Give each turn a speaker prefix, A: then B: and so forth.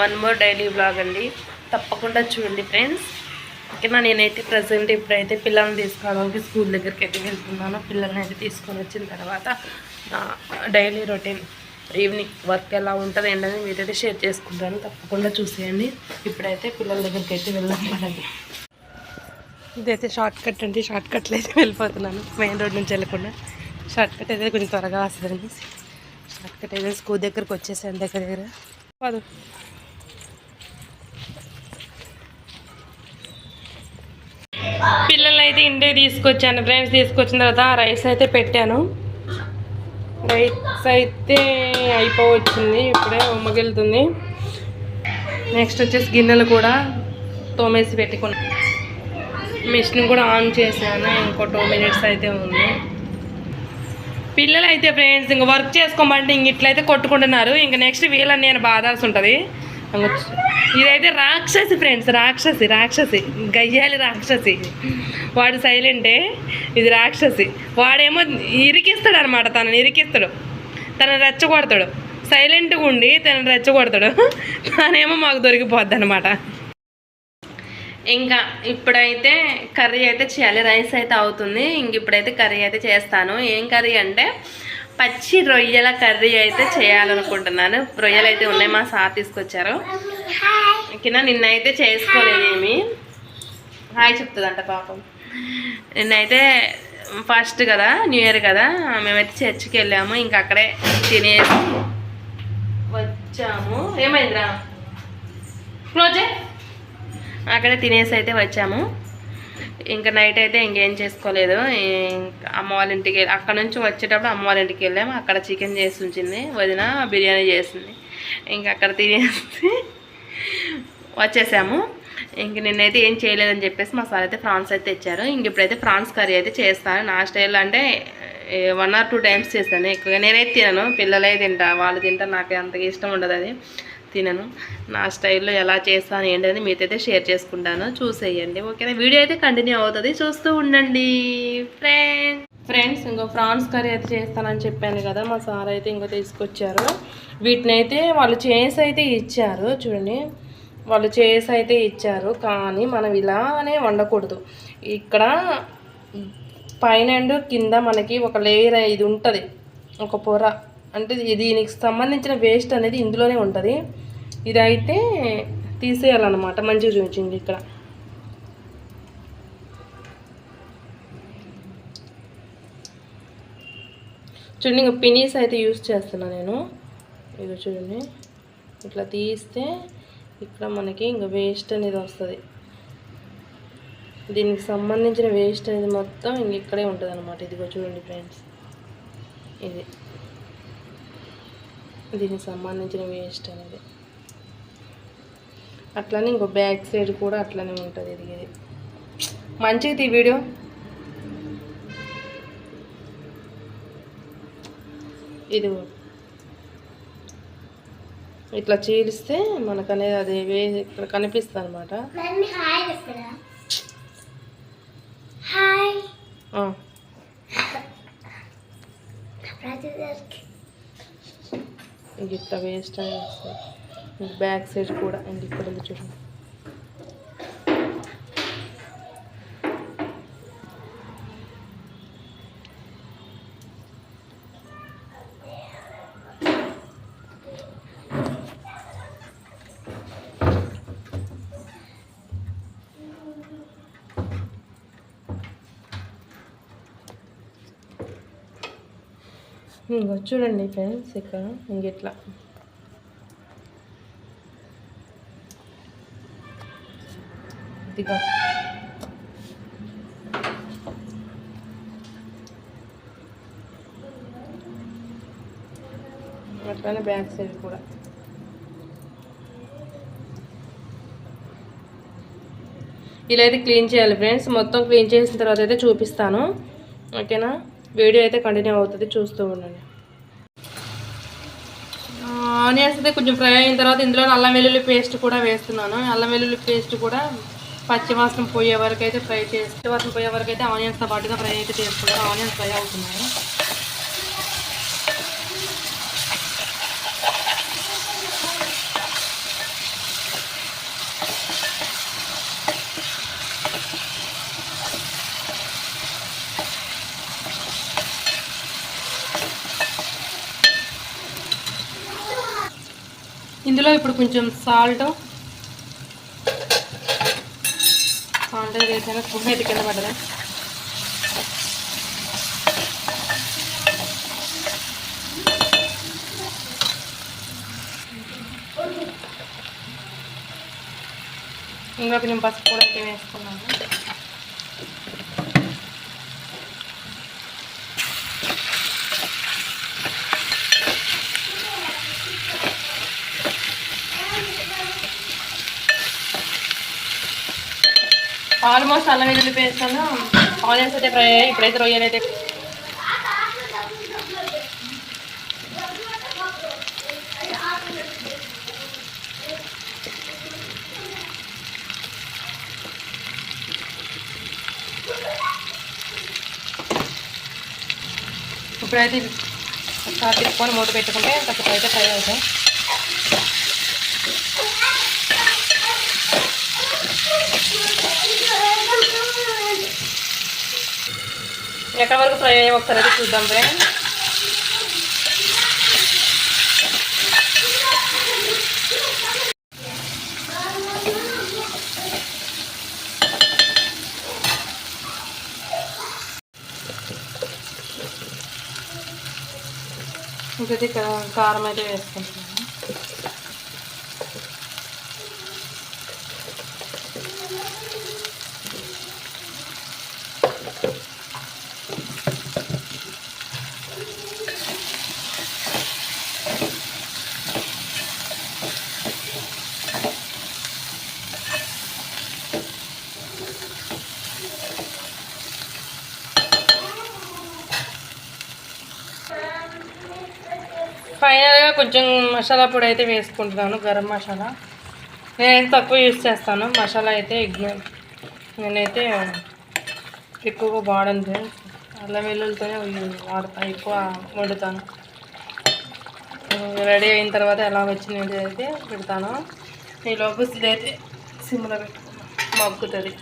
A: One more daily blog అండి. తప్పకుండా చూడండి ఫ్రెండ్స్. ఓకేనా? నేనైతే ప్రజెంట్ ఇప్పుడైతే పిల్లల్ని తీసుకోవడానికి స్కూల్ దగ్గరికి అయితే వెళ్తున్నాను. పిల్లల్ని అయితే తీసుకొని వచ్చిన తర్వాత నా డైలీ రొటీన్ ఈవినింగ్ వర్క్ ఎలా ఉంటుంది ఏంటని మీరైతే షేర్ చేసుకుంటాను. తప్పకుండా చూసేయండి. ఇప్పుడైతే పిల్లల దగ్గరికి అయితే వెళ్ళాలి ఇదైతే షార్ట్ కట్ అండి. షార్ట్ కట్లో అయితే వెళ్ళిపోతున్నాను. మెయిన్ రోడ్ నుంచి వెళ్ళకుండా. షార్ట్ కట్ అయితే కొంచెం త్వరగా వస్తుందండి. షార్ట్ కట్ అయితే స్కూల్ దగ్గరకు వచ్చేసాను దగ్గర దగ్గర. పదు. పిల్లలు అయితే ఇంటికి తీసుకొచ్చాను ఫ్రెండ్స్ తీసుకొచ్చిన తర్వాత రైస్ అయితే పెట్టాను. రైస్ అయితే అయిపోవచ్చింది ఇప్పుడే ఉమ్మగిలుతుంది నెక్స్ట్ వచ్చేసి గిన్నెలు కూడా తోమేసి పెట్టుకున్నాను మిషన్ కూడా ఆన్ చేశాను ఇంకో టూ మినిట్స్ అయితే ఉంది. పిల్లలు అయితే ఫ్రెండ్స్ ఇంక వర్క్ చేసుకోమంటే ఇంక ఇట్లయితే కొట్టుకుంటున్నారు ఇంక నెక్స్ట్ వీళ్ళని నేను బాధాల్సి ఉంటుంది ఇదైతే రాక్షసి ఫ్రెండ్స్ రాక్షసి రాక్షసి. గయ్యాలి రాక్షసి. వాడు సైలెంటే ఇది రాక్షసి. వాడేమో ఇరికిస్తాడు అనమాట తనని ఇరికిస్తాడు. తనని రెచ్చగొడతాడు. సైలెంట్గా ఉండి తనని రెచ్చగొడతాడు. తనేమో మాకు దొరికిపోద్ది అనమాట ఇంకా ఇప్పుడైతే కర్రీ అయితే చేయాలి. రైస్ అయితే అవుతుంది. ఇంక ఇప్పుడైతే కర్రీ అయితే చేస్తాను. ఏం కర్రీ అంటే పచ్చి రొయ్యల కర్రీ అయితే చేయాలనుకుంటున్నాను. రొయ్యలు అయితే ఉన్నాయి మా సార్ తీసుకొచ్చారు. కింద నిన్నైతే చేసుకోలేదేమి? హాయ్ చెప్తుందంట పాపం. నిన్నైతే ఫస్ట్ కదా న్యూ ఇయర్ కదా మేమైతే చర్చికి వెళ్ళాము ఇంకా అక్కడే తినేసి వచ్చాము. ఏమైందిరా? క్లోజే అక్కడే తినేసి అయితే వచ్చాము. ఇంకా నైట్ అయితే ఇంకేం చేసుకోలేదు. ఇంకా అమ్మ వాళ్ళ ఇంటికి వెళ్ళి అక్కడ నుంచి వచ్చేటప్పుడు అమ్మ వాళ్ళ ఇంటికి వెళ్ళాము. అక్కడ చికెన్ చేసి ఉంచింది. వదిన బిర్యానీ చేసింది. ఇంకా అక్కడ తినేసి వచ్చేసాము. ఇంక నిన్నైతే ఏం చేయలేదని చెప్పేసి మా సార్ అయితే ఫ్రాన్స్ అయితే తెచ్చారు. ఇంక ఇప్పుడైతే ఫ్రాన్స్ కర్రీ అయితే చేస్తాను నా స్టైల్ అంటే వన్ ఆర్ టూ టైమ్స్ చేస్తాను. ఎక్కువగా నేనైతే తినను. పిల్లలే తింటా వాళ్ళు తింటా నాకు అంతగా ఇష్టం ఉండదు అది. తినను. నా స్టైల్లో ఎలా చేస్తాను ఏంటని మీతో షేర్ చేసుకుంటాను. చూసేయండి. ఓకేనా? వీడియో అయితే కంటిన్యూ అవుతుంది. చూస్తూ ఉండండి. ఫ్రెండ్స్ ఫ్రెండ్స్ ఇంకో ఫ్రాన్స్ కర్రీ అయితే చేస్తానని చెప్పాను కదా మా సార్ అయితే ఇంకో తీసుకొచ్చారు. వీటిని అయితే వాళ్ళు చేసి అయితే ఇచ్చారు. చూడండి. వాళ్ళు చేసి అయితే ఇచ్చారు. కానీ మనం ఇలానే వండకూడదు. ఇక్కడ పైన అండ్ కింద మనకి ఒక లేయర్ ఇది ఉంటుంది. ఒక పొర. అంటే దీనికి సంబంధించిన వేస్ట్ అనేది ఇందులోనే ఉంటుంది. ఇదైతే తీసేయాలన్నమాట. మంచిగా చూపించింది ఇక్కడ. చూడండి ఇంకా పినీస్ అయితే యూస్ చేస్తున్నా నేను. ఇది చూడండి. ఇట్లా తీస్తే ఇక్కడ మనకి ఇంకా వేస్ట్ అనేది వస్తుంది. దీనికి సంబంధించిన వేస్ట్ అనేది మొత్తం ఇంక ఇక్కడే ఉంటుంది అనమాట ఇదిగో చూడండి ఫ్రెండ్స్. ఇది. దీనికి సంబంధించిన వేస్ట్ అనేది. అట్లానే ఇంకో బ్యాక్ సైడ్ కూడా అట్లనే ఉంటుంది ఇది. ఇది మంచిది ఈ వీడియో. ఇది ఇట్లా చీలిస్తే మనకు అనేది అది వే ఇక్కడ కనిపిస్తుంది అనమాట ఇట్లా వేస్ట్ అనేది బ్యాక్ సైడ్ కూడా ఇంక ఇక్కడ చూడండి. చూడండి ఫ్రెండ్స్ ఇక్కడ ఇంక ఇట్లా కొద్దిగా అట్లానే బ్యాక్ సైడ్ కూడా. ఇలా అయితే క్లీన్ చేయాలి ఫ్రెండ్స్. మొత్తం క్లీన్ చేసిన తర్వాత అయితే చూపిస్తాను. ఓకేనా? వీడియో అయితే కంటిన్యూ అవుతుంది. చూస్తూ ఉండండి. ఆనియన్స్ అయితే కొంచెం ఫ్రై అయిన తర్వాత ఇందులో అల్లం వెల్లుల్లి పేస్ట్ కూడా వేస్తున్నాను. అల్లం వెల్లుల్లి పేస్ట్ కూడా పచ్చివాసన పోయే వరకు అయితే ఫ్రై చేసి పచ్చివాసన పోయే వరకు అయితే ఆనియన్స్తో పాటుగా ఫ్రై అయితే చేసుకుంటాం ఆనియన్స్ ఫ్రై అవుతున్నాయి ఇందులో ఇప్పుడు కొంచెం సాల్ట్ సాల్ట్ వేసాను స్పూన్ అయితే కింద పడ్డది ఇంకా కొంచెం పసుపు కూడా అయితే వేసుకున్నాను ఆల్మోస్ట్ అల్లం వెల్లుల్లి పేస్తాను ఆనియన్స్ అయితే ఫ్రై అయ్యాయి ఇప్పుడైతే రొయ్యలు అయితే ఇప్పుడైతే ఒకసారి తిప్పుకొని మూత పెట్టుకుంటే కొంచెం అయితే ఫ్రై అవుతాయి. ఎక్కడి వరకు ఫ్రై అయ్యి ఒకసారి అయితే చూద్దాం ఫ్రెండ్? ఇంకైతే కా- కారం అయితే వేసుకుంటున్నాను. ఫైనల్గా కొంచెం మసాలా పొడి అయితే వేసుకుంటున్నాను గరం మసాలా. నేనైతే తక్కువ యూజ్ చేస్తాను మసాలా అయితే ఇగ్నోర్ నేనైతే ఎక్కువగా వాడను అల్లం వెల్లుల్లితోనే వాడతాను ఎక్కువ వండుతాను. రెడీ అయిన తర్వాత ఎలా వచ్చినది అయితే పెడతాను. ఈ లోపు ఇదైతే సిమ్లో పెట్టుకున్నాను మగ్గుతుంది.